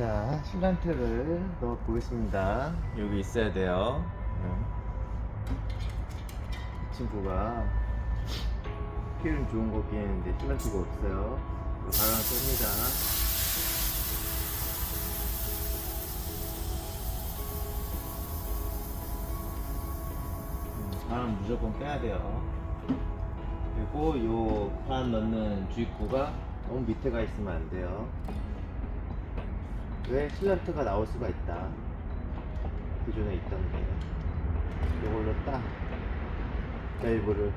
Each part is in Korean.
자, 실란트를 넣어 보겠습니다. 여기 있어야 돼요. 음. 이 친구가 필은 좋은 거긴 했는데 실란트가 없어요. 바람 쏩니다. 음, 바람 무조건 빼야 돼요. 그리고 요 바람 넣는 주입구가 너무 밑에 가 있으면 안 돼요. 왜 실란트가 나올 수가 있다. 기존에 있던 게. 이걸로 딱 밸브를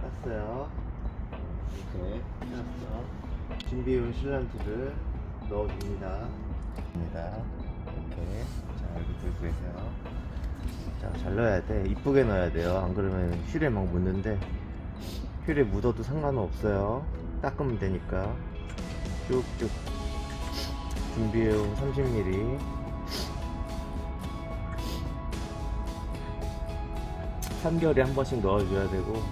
땄어요. 이렇게 땄어. 준비해온 실란트를 넣어줍니다. 입니다. 이렇게. 자, 여기 들고 계세요. 자, 잘 넣어야 돼. 이쁘게 넣어야 돼요. 안 그러면 휠에 막 묻는데, 휠에 묻어도 상관은 없어요. 닦으면 되니까. 쭉쭉 준비해온 30mm. 3개월에 한 번씩 넣어줘야 되고,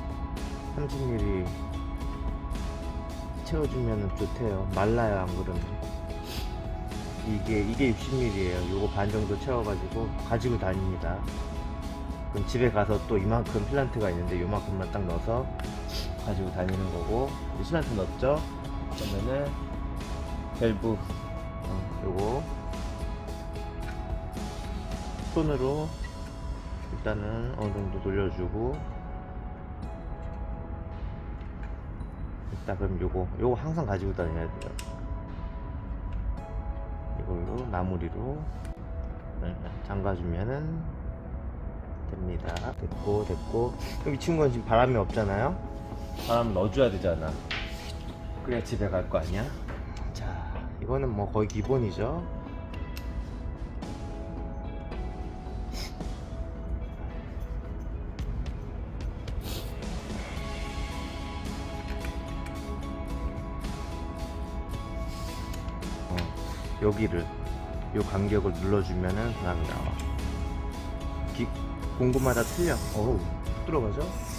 30mm 채워주면 좋대요. 말라요, 안 그러면. 이게 이게 60ml예요. 요거 반 정도 채워가지고 가지고 다닙니다. 그럼 집에 가서 또 이만큼 플란트가 있는데 요만큼만 딱 넣어서 가지고 다니는 거고 슬란트 넣었죠? 그러면은 밸브 어, 요거 손으로 일단은 어느 정도 돌려주고 일단 그럼 요거 요거 항상 가지고 다녀야 돼요. 이걸로 마무리로 네, 잠가주면은 됩니다. 됐고 됐고 그럼 이 친구는 지금 바람이 없잖아요. 바람 넣어줘야 되잖아. 그래야 집에 갈 거 아니야? 자 이거는 뭐 거의 기본이죠. 어, 여기를 요 간격을 눌러주면은 바람이 나와. 기, 공구마다 틀려. 어우, 뚝 들어가죠?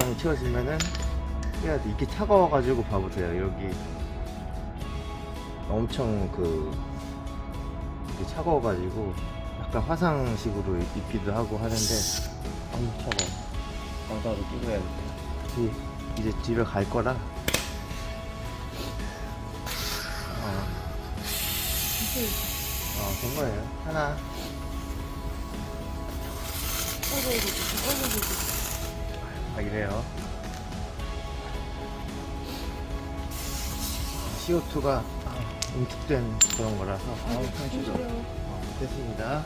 적당히 채워지면은 해야 돼. 이게 차가워가지고 봐보세요. 여기 엄청 그 이게 차가워가지고 약간 화상식으로 입기도 하고 하는데 너무 차가워. 방사로 끼고 해야겠다. 이제, 이제 집에 갈 거라. 어, 어, 된 거예요. 하나. 아, 이 래요. CO2가 응축된 그런 거라서. 아우, 상치죠. 어, 됐습니다.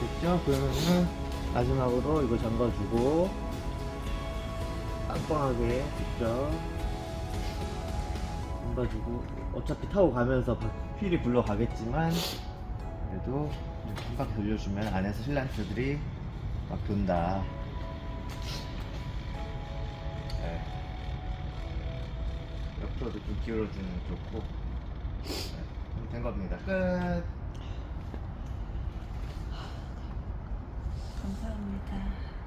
됐죠? 그러면은 마지막으로 이거 잠가주고 빵빵하게 됐죠? 잠가주고 어차피 타고 가면서 바- 휠이 굴러가겠지만 그래도 한 바퀴 돌려주면 안에서 실란트들이 막 돈다. 옆으로도 좀 기울어주면 좋고 네, 된 겁니다. 끝. 감사합니다.